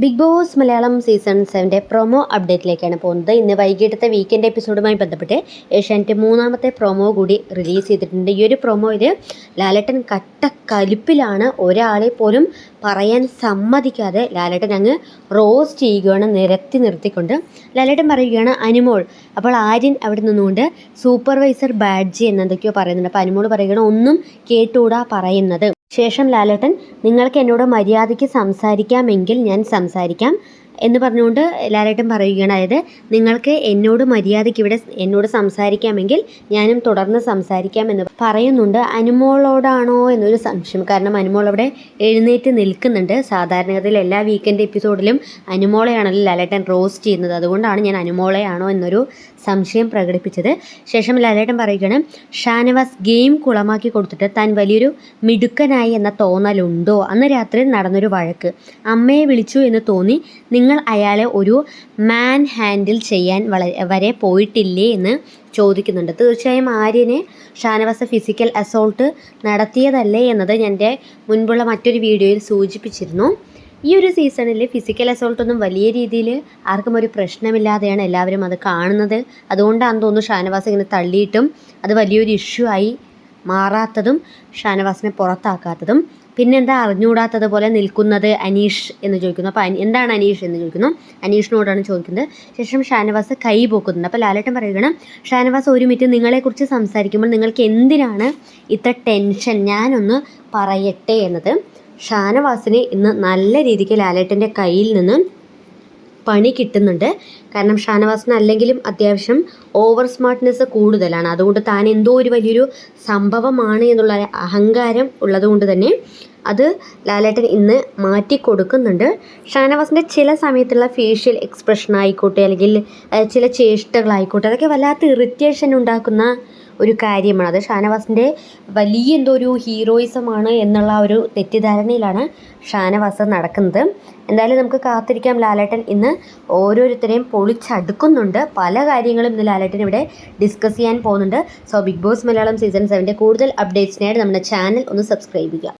Big boss Malayalam season സെവന്റെ promo അപ്ഡേറ്റിലേക്കാണ് പോകുന്നത്. ഇന്ന് വൈകിട്ടത്തെ വീക്കെൻഡ് എപ്പിസോഡുമായി ബന്ധപ്പെട്ട് ഏഷ്യാനെറ്റ് മൂന്നാമത്തെ പ്രൊമോ കൂടി റിലീസ് ചെയ്തിട്ടുണ്ട്. ഈ ഒരു പ്രൊമോയിൽ ലാലേട്ടൻ കട്ട കലിപ്പിലാണ് ഒരാളെ പോലും പറയാൻ സമ്മതിക്കാതെ ലാലേട്ടൻ അങ്ങ് റോസ്റ്റ് ചെയ്യുകയാണ് നിരത്തി നിർത്തിക്കൊണ്ട്. ലാലേട്ടൻ പറയുകയാണ് അനുമോൾ അപ്പോൾ ആര്യൻ അവിടെ നിന്നുകൊണ്ട് സൂപ്പർവൈസർ ബാഡ്ജി എന്നെന്തൊക്കെയോ പറയുന്നുണ്ട്. അപ്പോൾ അനുമോൾ പറയുകയാണ് ഒന്നും കേട്ടുകൂടാ പറയുന്നത്. ശേഷം ലാലേട്ടൻ നിങ്ങൾക്ക് എന്നോട് മര്യാദയ്ക്ക് സംസാരിക്കാമെങ്കിൽ ഞാൻ സംസാരിക്കാം. എന്ന് പറഞ്ഞുകൊണ്ട് ലാലേട്ടൻ പറയുകയാണ്. അതായത് നിങ്ങൾക്ക് എന്നോട് മര്യാദയ്ക്ക് ഇവിടെ എന്നോട് സംസാരിക്കാമെങ്കിൽ ഞാനും തുടർന്ന് സംസാരിക്കാം എന്ന് പറയുന്നുണ്ട്. അനുമോളോടാണോ എന്നൊരു സംശയം. കാരണം അനുമോൾ അവിടെ എഴുന്നേറ്റ് നിൽക്കുന്നുണ്ട്. സാധാരണഗതിയിൽ എല്ലാ വീക്കെൻഡ് എപ്പിസോഡിലും അനുമോളെയാണല്ലോ ലാലേട്ടൻ റോസ്റ്റ് ചെയ്യുന്നത്. അതുകൊണ്ടാണ് ഞാൻ അനുമോളെയാണോ എന്നൊരു സംശയം പ്രകടിപ്പിച്ചത്. ശേഷം ലാലേട്ടൻ പറയുകയാണ് ഷാനവാസ് ഗെയിം കുളമാക്കി കൊടുത്തിട്ട് താൻ വലിയൊരു മിടുക്കനായി എന്ന തോന്നലുണ്ടോ? അന്ന് രാത്രി നടന്നൊരു വഴക്ക്. അമ്മയെ വിളിച്ചു എന്ന് തോന്നി. നിങ്ങൾ അയാളെ ഒരു മാൻ ഹാൻഡിൽ ചെയ്യാൻ വളരെ വരെ പോയിട്ടില്ലേ എന്ന് ചോദിക്കുന്നുണ്ട്. തീർച്ചയായും ആര്യനെ ഷാനവാസ ഫിസിക്കൽ അസോൾട്ട് നടത്തിയതല്ലേ എന്നത് എന്റെ മുൻപുള്ള മറ്റൊരു വീഡിയോയിൽ സൂചിപ്പിച്ചിരുന്നു. ഈ ഒരു സീസണിൽ ഫിസിക്കൽ അസോൾട്ടൊന്നും വലിയ രീതിയിൽ ആർക്കും ഒരു പ്രശ്നമില്ലാതെയാണ് എല്ലാവരും അത് കാണുന്നത്. അതുകൊണ്ടാണ് തോന്നുന്നു ഷാനവാസ് ഇങ്ങനെ തള്ളിയിട്ടും അത് വലിയൊരു ഇഷ്യൂ ആയി മാറാത്തതും ഷാനവാസിനെ പുറത്താക്കാത്തതും. പിന്നെന്താ അറിഞ്ഞുകൂടാത്തത് പോലെ നിൽക്കുന്നത് അനീഷ് എന്ന് ചോദിക്കുന്നു. അപ്പോൾ എന്താണ് അനീഷ് എന്ന് ചോദിക്കുന്നു. അനീഷിനോടാണ് ചോദിക്കുന്നത്. ശേഷം ഷാനവാസ് കൈ പോക്കുന്നുണ്ട്. അപ്പോൾ ലാലേട്ടൻ പറയുകയാണ് ഷാനവാസ് ഒരു മിനിറ്റ് നിങ്ങളെക്കുറിച്ച് സംസാരിക്കുമ്പോൾ നിങ്ങൾക്ക് എന്തിനാണ് ഇത്ര ടെൻഷൻ? ഞാനൊന്ന് പറയട്ടെ എന്നത്. ഷാനവാസിനെ ഇന്ന് നല്ല രീതിക്ക് ലാലേട്ടന്റെ കയ്യിൽ നിന്ന് പണി കിട്ടുന്നുണ്ട്. കാരണം ഷാനവാസിന് അല്ലെങ്കിലും അത്യാവശ്യം ഓവർ സ്മാർട്ട്നെസ് കൂടുതലാണ്. അതുകൊണ്ട് താൻ എന്തോ ഒരു വലിയൊരു സംഭവമാണ് എന്നുള്ള അഹങ്കാരം ഉള്ളതുകൊണ്ട് തന്നെ അത് ലാലേട്ടൻ ഇന്ന് മാറ്റി കൊടുക്കുന്നുണ്ട്. ഷാനവാസിന്റെ ചില സമയത്തുള്ള ഫേഷ്യൽ എക്സ്പ്രഷൻ ആയിക്കോട്ടെ അല്ലെങ്കിൽ ചില ചേഷ്ടകളായിക്കോട്ടെ അതൊക്കെ വല്ലാത്ത ഇറിറ്റേഷൻ ഉണ്ടാക്കുന്ന ഒരു കാര്യമാണ്. അത് ഷാനവാസിന്റെ വലിയ എന്തോ ഒരു ഹീറോയിസമാണ് എന്നുള്ള ഒരു തെറ്റിദ്ധാരണയിലാണ് ഷാനവാസ് നടക്കുന്നത്. എന്തായാലും നമുക്ക് കാത്തിരിക്കാം ലാലേട്ടൻ ഇന്ന് ഓരോരുത്തരെയും പൊളിച്ചടുക്കുന്നുണ്ട്. പല കാര്യങ്ങളും ഇന്ന് ലാലേട്ടൻ ഇവിടെ ഡിസ്കസ് ചെയ്യാൻ പോകുന്നുണ്ട്. So big boss Malayalam season സെവന്റെ കൂടുതൽ അപ്ഡേറ്റ്സിനായിട്ട് നമ്മുടെ ചാനൽ ഒന്ന് സബ്സ്ക്രൈബ് ചെയ്യുക.